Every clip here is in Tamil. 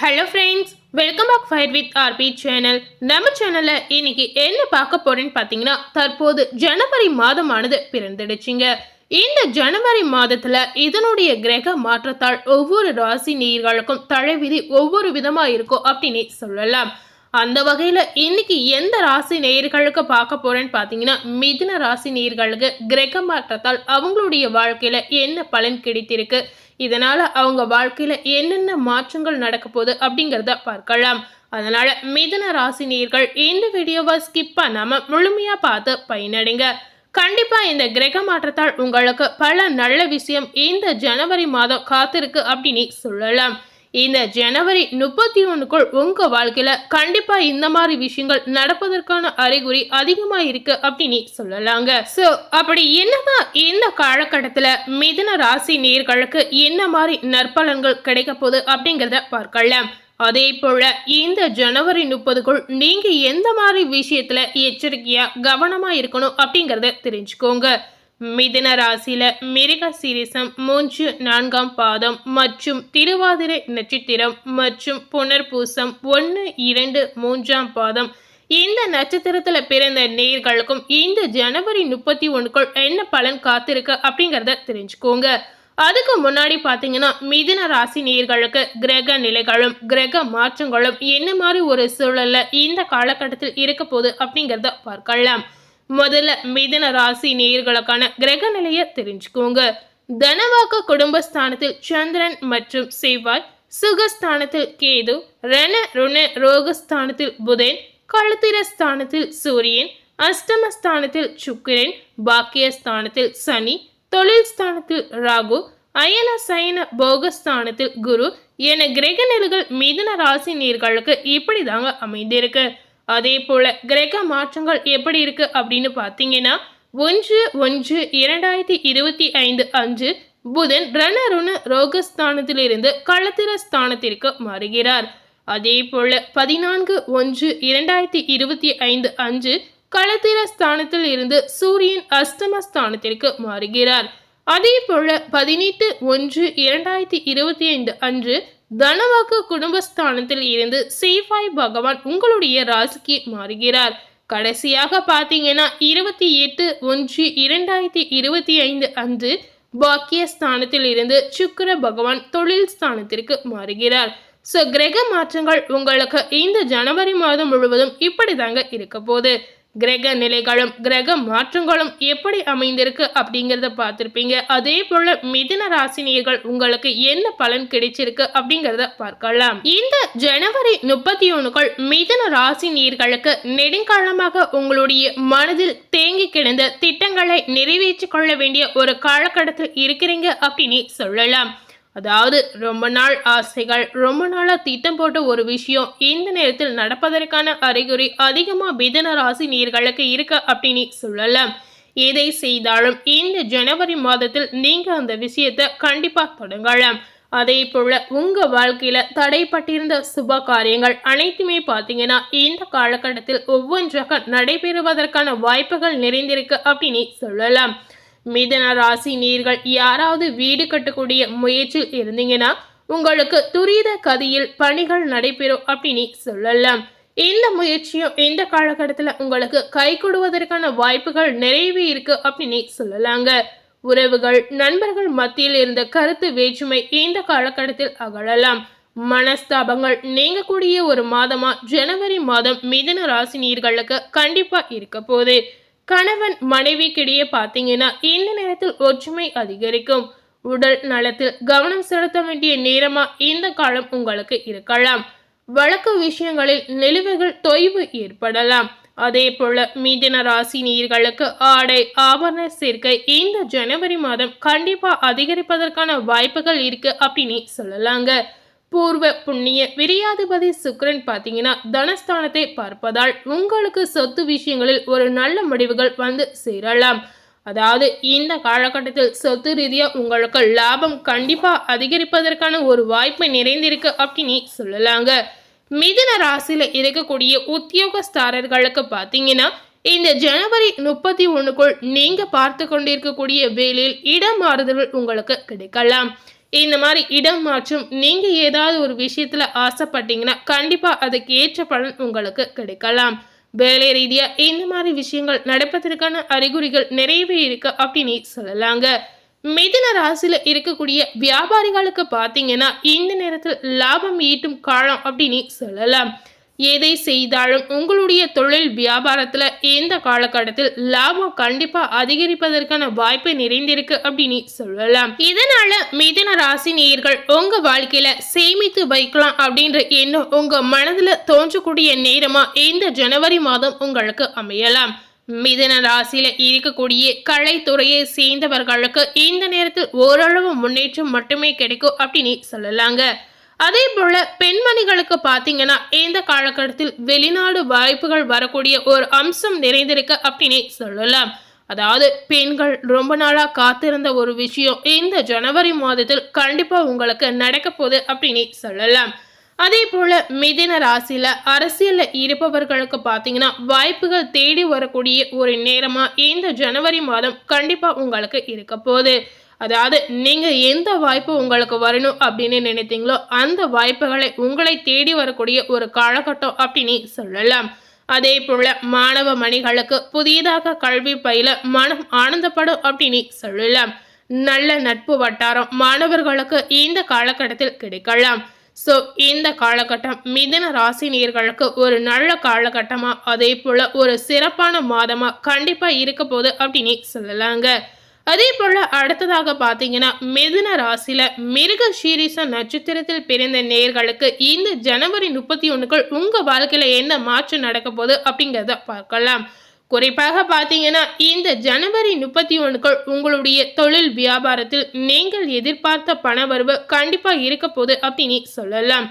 Hello friends welcome back fire with RP channel நம்ம சேனலில் இன்னைக்கு என்ன பார்க்க போறேன்னு பார்த்தீங்கன்னா தற்போது ஜனவரி மாதமானது பிறந்துடுச்சுங்க. இந்த ஜனவரி மாதத்தில் இதனுடைய கிரக மாற்றத்தால் ஒவ்வொரு ராசி நீர்களுக்கும் தலைவிதி ஒவ்வொரு விதமாக இருக்கும் அப்படின்னு சொல்லலாம். அந்த வகையில் இன்னைக்கு எந்த ராசி நேயர்களுக்கு பார்க்க போகிறேன்னு பார்த்தீங்கன்னா மிதுன ராசி நேயர்களுக்கு கிரக மாற்றத்தால் அவங்களுடைய வாழ்க்கையில் என்ன பலன் கிடைத்திருக்கு? இதனால அவங்க வாழ்க்கையில என்னென்ன மாற்றங்கள் நடக்க போகுது அப்படிங்கிறத பார்க்கலாம். அதனால மிதுன ராசி நேயர்கள் இந்த வீடியோவை ஸ்கிப் பண்ணாம முழுமையா பார்த்து பயனடைங்க. கண்டிப்பா இந்த கிரக மாற்றத்தால் உங்களுக்கு பல நல்ல விஷயம் இந்த ஜனவரி மாதம் காத்திருக்கு அப்படின்னு சொல்லலாம். இந்த ஜனவரி முப்பத்தி ஒன்றுக்குள் உங்கள் வாழ்க்கையில் கண்டிப்பாக இந்த மாதிரி விஷயங்கள் நடப்பதற்கான அறிகுறி அதிகமாக இருக்கு அப்படின்னு சொல்லலாங்க. ஸோ அப்படி என்னதான் இந்த காலகட்டத்தில் மிதுன ராசி நேர்களுக்கு என்ன மாதிரி நற்பலன்கள் கிடைக்க போகுது அப்படிங்கிறத பார்க்கலாம். அதே போல இந்த ஜனவரி முப்பதுக்குள் நீங்கள் எந்த மாதிரி விஷயத்தில் எச்சரிக்கையாக கவனமாக இருக்கணும் அப்படிங்கிறத தெரிஞ்சுக்கோங்க. மிதன ராசியில மிருக சீரிசம் மூன்று நான்காம் பாதம் மற்றும் திருவாதிரை நட்சத்திரம் மற்றும் புனர்பூசம் ஒன்று இரண்டு மூன்றாம் பாதம். இந்த நட்சத்திரத்துல பிறந்த நேர்களுக்கும் இந்த ஜனவரி முப்பத்தி ஒன்றுக்குள் என்ன பலன் காத்திருக்கு அப்படிங்கறத தெரிஞ்சுக்கோங்க. அதுக்கு முன்னாடி பார்த்தீங்கன்னா மிதன ராசி நேர்களுக்கு கிரக நிலைகளும் கிரக மாற்றங்களும் என்ன மாதிரி ஒரு சூழல்ல இந்த காலகட்டத்தில் இருக்க போகுது அப்படிங்கிறத பார்க்கலாம். முதல்ல மிதுன ராசி நேர்களுக்கான கிரக நிலையை தெரிஞ்சுக்கோங்க. தனவாக்க குடும்பஸ்தானத்தில் சந்திரன் மற்றும் செவ்வாய் சுகஸ்தானத்தில் கேது ரண ருண ரோகஸ்தானத்தில் புதன் களத்திரஸ்தானத்தில் சூரியன் அஷ்டமஸ்தானத்தில் சுக்கிரன் பாக்கியஸ்தானத்தில் சனி தொழில் ஸ்தானத்தில் ராகு அயன சயன போகஸ்தானத்தில் குரு என கிரக நிலைகள் மிதுன ராசி நீர்களுக்கு இப்படி தாங்க அமைந்திருக்கு. அதே போல் கிரக மாற்றங்கள் எப்படி இருக்குது அப்படின்னு பார்த்தீங்கன்னா ஒன்று ஒன்று இரண்டாயிரத்தி இருபத்தி ஐந்து அஞ்சு புதன் ரணருண ரோகஸ்தானத்திலிருந்து களத்திர ஸ்தானத்திற்கு மாறுகிறார். அதே போல பதினான்கு ஒன்று இரண்டாயிரத்தி இருபத்தி ஐந்து அஞ்சு களத்திர ஸ்தானத்தில் இருந்து சூரியன் அஸ்தம ஸ்தானத்திற்கு மாறுகிறார். அதே போல பதினெட்டு ஒன்று இரண்டாயிரத்தி இருபத்தி ஐந்து அன்று தனவாக்கு குடும்பஸ்தானத்தில் இருந்து சேஃபாய் பகவான் உங்களுடைய ராசிக்கு மாறுகிறார். கடைசியாக பார்த்தீங்கன்னா இருபத்தி எட்டு ஒன்று இரண்டாயிரத்தி இருபத்தி ஐந்து அன்று பாக்கியஸ்தானத்தில் இருந்து சுக்கர பகவான் தொழில் ஸ்தானத்திற்கு மாறுகிறார். ஸோ கிரக மாற்றங்கள் உங்களுக்கு இந்த ஜனவரி மாதம் முழுவதும் இப்படி தாங்க இருக்க போகுது. கிரக நிலைகளும் கிரக மாற்றங்களும் எப்படி அமைந்திருக்கு அப்படிங்கிறத பார்த்துருப்பீங்க. அதே போல மிதுன ராசினியர்கள் உங்களுக்கு என்ன பலன் கிடைச்சிருக்கு அப்படிங்கிறத பார்க்கலாம். இந்த ஜனவரி முப்பத்தி ஒண்ணுக்குள் மிதின ராசி நீர்களுக்கு நெடுங்காலமாக உங்களுடைய மனதில் தேங்கி கிடந்த திட்டங்களை நிறைவேற்றிக் கொள்ள வேண்டிய ஒரு காலகட்டத்தில் இருக்கிறீங்க அப்படின்னு சொல்லலாம். அதாவது ரொம்ப நாள் ஆசைகள் ரொம்ப நாளாக திட்டம் போட்ட ஒரு விஷயம் இந்த நேரத்தில் நடப்பதற்கான அறிகுறி அதிகமாக மிதன ராசி நீர்களுக்கு இருக்கு அப்படின்னு சொல்லலாம். எதை செய்தாலும் இந்த ஜனவரி மாதத்தில் நீங்கள் அந்த விஷயத்தை கண்டிப்பாக தொடங்கலாம். அதே போல உங்கள் வாழ்க்கையில் தடைப்பட்டிருந்த சுப காரியங்கள் அனைத்துமே பார்த்தீங்கன்னா இந்த காலகட்டத்தில் ஒவ்வொன்றாக நடைபெறுவதற்கான வாய்ப்புகள் நிறைந்திருக்கு அப்படின்னு சொல்லலாம். மிதன ராசி நீர்கள் யாராவது வீடு கட்டக்கூடிய முயற்சியில் இருந்தீங்கன்னா உங்களுக்கு துரித கதியில் பணிகள் நடைபெறும் அப்படின்னு சொல்லலாம். இந்த முயற்சியும் இந்த காலகட்டத்தில் உங்களுக்கு கை கொடுவதற்கான வாய்ப்புகள் நிறையவே இருக்கு அப்படின்னு சொல்லலாங்க. உறவுகள் நண்பர்கள் மத்தியில் இருந்த கருத்து வேற்றுமை இந்த காலகட்டத்தில் அகழலாம் மனஸ்தாபங்கள் நீங்கக்கூடிய ஒரு மாதமா ஜனவரி மாதம் மிதன ராசி நீர்களுக்கு கண்டிப்பா இருக்க போகுது. கணவன் மனைவிக்கிடையே பார்த்தீங்கன்னா இந்த நேரத்தில் ஒற்றுமை அதிகரிக்கும். உடல் நலத்தில் கவனம் செலுத்த வேண்டிய நேரமா இந்த காலம் உங்களுக்கு இருக்கலாம். வழக்கு விஷயங்களில் நிலுவைகள் தொய்வு ஏற்படலாம். அதே போல மீதின ராசி நீர்களுக்கு ஆடை ஆபரண சேர்க்கை இந்த ஜனவரி மாதம் கண்டிப்பா அதிகரிப்பதற்கான வாய்ப்புகள் இருக்கு அப்படின்னு சொல்லலாங்க. பூர்வ புண்ணிய விரியாதிபதி சுக்கரன் பார்த்தீங்கன்னா தனஸ்தானத்தை பார்ப்பதால் உங்களுக்கு சொத்து விஷயங்களில் ஒரு நல்ல முடிவுகள் வந்து சேரலாம். அதாவது இந்த காலகட்டத்தில் சொத்து ரீதியாக உங்களுக்கு லாபம் கண்டிப்பாக அதிகரிப்பதற்கான ஒரு வாய்ப்பு நிறைந்திருக்கு அப்படின்னு சொல்லலாங்க. மிதுன ராசியில் இருக்கக்கூடிய உத்தியோகஸ்தாரர்களுக்கு பார்த்தீங்கன்னா இந்த ஜனவரி முப்பத்தி ஒன்றுக்குள் நீங்கள் பார்த்து கொண்டிருக்கக்கூடிய வேலையில் இடம் உங்களுக்கு கிடைக்கலாம். இந்த மாதிரி இடம் மாற்றம் நீங்கள் ஏதாவது ஒரு விஷயத்தில் ஆசைப்பட்டீங்கன்னா கண்டிப்பாக அதுக்கு ஏற்ற பலன் உங்களுக்கு கிடைக்கலாம். வேலை ரீதியாக இந்த மாதிரி விஷயங்கள் நடப்பதற்கான அறிகுறிகள் நிறையவே இருக்கு அப்படின்னு சொல்லலாங்க. மிதுன ராசியில் இருக்கக்கூடிய வியாபாரிகளுக்கு பார்த்தீங்கன்னா இந்த நேரத்தில் லாபம் ஈட்டும் காலம் அப்படின்னு சொல்லலாம். எதை செய்தாலும் உங்களுடைய தொழில் வியாபாரத்தில் இந்த காலகட்டத்தில் லாபம் கண்டிப்பாக அதிகரிப்பதற்கான வாய்ப்பு நிறைந்திருக்கு அப்படின்னு சொல்லலாம். இதனால மிதன ராசி நேயர்கள் உங்க வாழ்க்கையில சேமித்து வைக்கலாம் அப்படின்ற எண்ணம் உங்க மனதில் தோன்றக்கூடிய நேரமா இந்த ஜனவரி மாதம் உங்களுக்கு அமையலாம். மிதன ராசியில இருக்கக்கூடிய கலைத்துறையை சேர்ந்தவர்களுக்கு இந்த நேரத்தில் ஓரளவு முன்னேற்றம் மட்டுமே கிடைக்கும் அப்படின்னு சொல்லலாங்க. அதே போல பெண்மணிகளுக்கு பார்த்தீங்கன்னா இந்த காலகட்டத்தில் வெளிநாடு வாய்ப்புகள் வரக்கூடிய ஒரு அம்சம் நிறைந்திருக்கு அப்படின்னு சொல்லலாம். அதாவது பெண்கள் ரொம்ப நாளா காத்திருந்த ஒரு விஷயம் இந்த ஜனவரி மாதத்தில் கண்டிப்பா உங்களுக்கு நடக்க போகுது அப்படின்னு சொல்லலாம். அதே போல மிதின ராசியில அரசியல்ல இருப்பவர்களுக்கு பார்த்தீங்கன்னா வாய்ப்புகள் தேடி வரக்கூடிய ஒரு நேரமா இந்த ஜனவரி மாதம் கண்டிப்பா உங்களுக்கு இருக்க போகுது. அதாவது நீங்கள் எந்த வாய்ப்பு உங்களுக்கு வரணும் அப்படின்னு நினைத்தீங்களோ அந்த வாய்ப்புகளை உங்களை தேடி வரக்கூடிய ஒரு காலகட்டம் அப்படின்னு சொல்லலாம். அதே போல மாணவ மணிகளுக்கு புதியதாக கல்வி பயில மனம் ஆனந்தப்படும் அப்படின்னு சொல்லலாம். நல்ல நட்பு வட்டாரம் மாணவர்களுக்கு இந்த காலகட்டத்தில் கிடைக்கலாம். ஸோ இந்த காலகட்டம் மிதன ராசினியர்களுக்கு ஒரு நல்ல காலகட்டமாக அதே போல ஒரு சிறப்பான மாதமாக கண்டிப்பாக இருக்க போகுது அப்படின்னு சொல்லலாங்க. அதே போல அடுத்ததாக பார்த்தீங்கன்னா மிதுன ராசியில மிருக சீரிச நட்சத்திரத்தில் பிறந்த நேர்களுக்கு இந்த ஜனவரி முப்பத்தி ஒண்ணுக்குள் உங்க வாழ்க்கையில என்ன மாற்றம் நடக்க போகுது அப்படிங்கிறத பார்க்கலாம். குறிப்பாக பார்த்தீங்கன்னா இந்த ஜனவரி முப்பத்தி ஒன்றுக்குள் உங்களுடைய தொழில் வியாபாரத்தில் நீங்கள் எதிர்பார்த்த பணவரவு கண்டிப்பாக இருக்க போகுது அப்படின்னு சொல்லலாம்.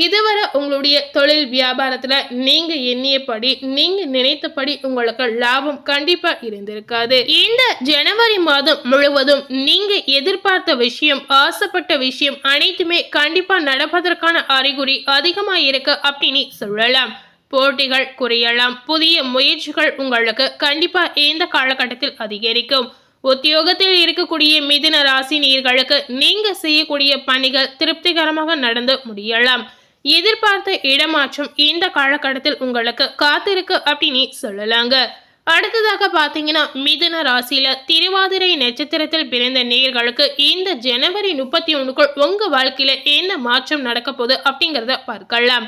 இதுவரை உங்களுடைய தொழில் வியாபாரத்தில் நீங்க எண்ணியபடி நீங்க நினைத்தபடி உங்களுக்கு லாபம் கண்டிப்பா இருந்திருக்காது. இந்த ஜனவரி மாதம் முழுவதும் நீங்க எதிர்பார்த்த விஷயம் ஆசைப்பட்ட விஷயம் அனைத்துமே கண்டிப்பா நடப்பதற்கான அறிகுறி அதிகமாக இருக்கு அப்படின்னு சொல்லலாம். போட்டிகள் குறையலாம். புதிய முயற்சிகள் உங்களுக்கு கண்டிப்பா இந்த காலகட்டத்தில் அதிகரிக்கும். உத்தியோகத்தில் இருக்கக்கூடிய மிதுன ராசி நீர்களுக்கு நீங்க செய்யக்கூடிய பணிகள் திருப்திகரமாக நடந்து முடியலாம். எதிர்பார்த்த இடமாற்றம் இந்த காலகட்டத்தில் உங்களுக்கு காத்திருக்கு அப்படின்னு சொல்லலாங்க. அடுத்ததாக பார்த்தீங்கன்னா மிதுன ராசியில திருவாதிரை நட்சத்திரத்தில் பிறந்த நேர்களுக்கு இந்த ஜனவரி முப்பத்தி ஒண்ணுக்குள் உங்க வாழ்க்கையில என்ன மாற்றம் நடக்க போகுது அப்படிங்கிறத பார்க்கலாம்.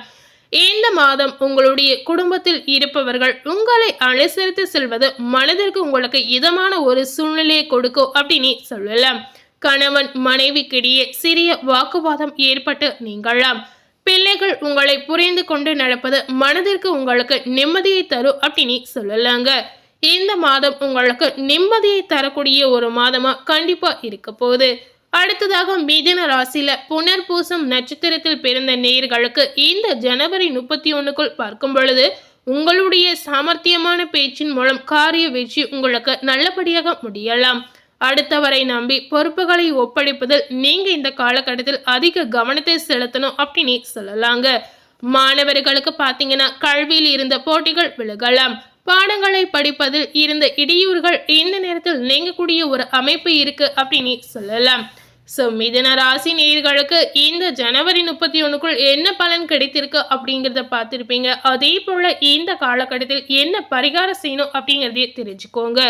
இந்த மாதம் உங்களுடைய குடும்பத்தில் இருப்பவர்கள் உங்களை அனுசரித்து செல்வது மனதிற்கு உங்களுக்கு இதமான ஒரு சூழ்நிலையை கொடுக்கும் அப்படின்னு சொல்லலாம். கணவன் மனைவிக்கிடையே சிறிய வாக்குவாதம் ஏற்பட்டு நீங்களாம் பிள்ளைகள் உங்களை புரிந்து கொண்டு நடப்பது மனதிற்கு உங்களுக்கு நிம்மதியை தரும் அப்படின்னு சொல்லலாங்க. இந்த மாதம் உங்களுக்கு நிம்மதியை தரக்கூடிய ஒரு மாதமா கண்டிப்பா இருக்க போகுது. அடுத்ததாக மிதன ராசியில புனர்பூசம் நட்சத்திரத்தில் பிறந்த நேர்களுக்கு இந்த ஜனவரி முப்பத்தி ஒண்ணுக்குள் பார்க்கும் பொழுது உங்களுடைய சாமர்த்தியமான பேச்சின் மூலம் காரிய வெற்றி உங்களுக்கு நல்லபடியாக முடியலாம். அடுத்தவரை நம்பி பொறுப்புகளை ஒப்படைப்பதில் நீங்க இந்த காலகட்டத்தில் அதிக கவனத்தை செலுத்தணும் அப்படின்னு சொல்லலாங்க. மாணவர்களுக்கு பார்த்தீங்கன்னா கல்வியில் இருந்த போட்டிகள் விலகலாம் பாடங்களை படிப்பதில் இருந்த இடையூறுகள் இந்த நேரத்தில் நீங்கக்கூடிய ஒரு அமைப்பு இருக்கு அப்படின்னு சொல்லலாம். ஸோ மிதன ராசி நேர்களுக்கு இந்த ஜனவரி முப்பத்தி ஒன்றுக்குள் என்ன பலன் கிடைத்திருக்கு அப்படிங்கிறத பார்த்துருப்பீங்க. அதே போல் இந்த காலகட்டத்தில் என்ன பரிகாரம் செய்யணும் அப்படிங்கிறதையும் தெரிஞ்சுக்கோங்க.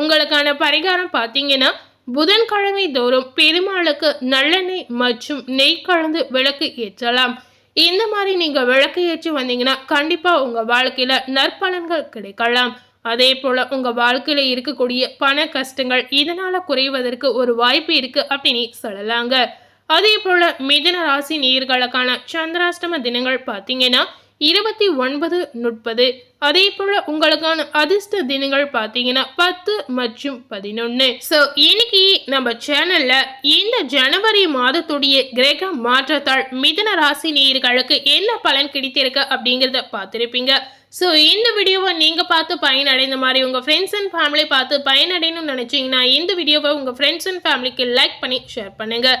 உங்களுக்கான பரிகாரம் பார்த்தீங்கன்னா புதன்கிழமை தோறும் பெருமாளுக்கு நல்லெண்ணெய் மற்றும் நெய் கலந்து விளக்கு ஏற்றலாம். இந்த மாதிரி நீங்கள் விளக்கு ஏற்றி வந்தீங்கன்னா கண்டிப்பாக உங்கள் வாழ்க்கையில் நற்பலன்கள் கிடைக்கலாம். அதே போல் உங்கள் வாழ்க்கையில் இருக்கக்கூடிய பண கஷ்டங்கள் இதனால் குறைவதற்கு ஒரு வாய்ப்பு இருக்குது அப்படின்னு சொல்லலாங்க. அதே போல் மிதன ராசி நீர்களுக்கான சந்திராஷ்டம தினங்கள் பார்த்தீங்கன்னா இருபத்தி ஒன்பது முப்பது அதே போல உங்களுக்கான அதிர்ஷ்ட தினங்கள் பார்த்தீங்கன்னா பத்து மற்றும் பதினொன்று ஸோ இன்னைக்கு நம்ம சேனல்ல இந்த ஜனவரி மாதத்துடைய கிரக மாற்றத்தால் மிதன ராசி நேர்களுக்கு என்ன பலன் கிடைத்திருக்கு அப்படிங்கிறத பார்த்துருப்பீங்க. ஸோ இந்த வீடியோவை நீங்கள் பார்த்து பயனடைந்த மாதிரி உங்கள் ஃப்ரெண்ட்ஸ் அண்ட் ஃபேமிலி பார்த்து பயனடையணும்னு நினச்சிங்கன்னா இந்த வீடியோவை உங்கள் ஃப்ரெண்ட்ஸ் அண்ட் ஃபேமிலிக்கு லைக் பண்ணி ஷேர் பண்ணுங்கள்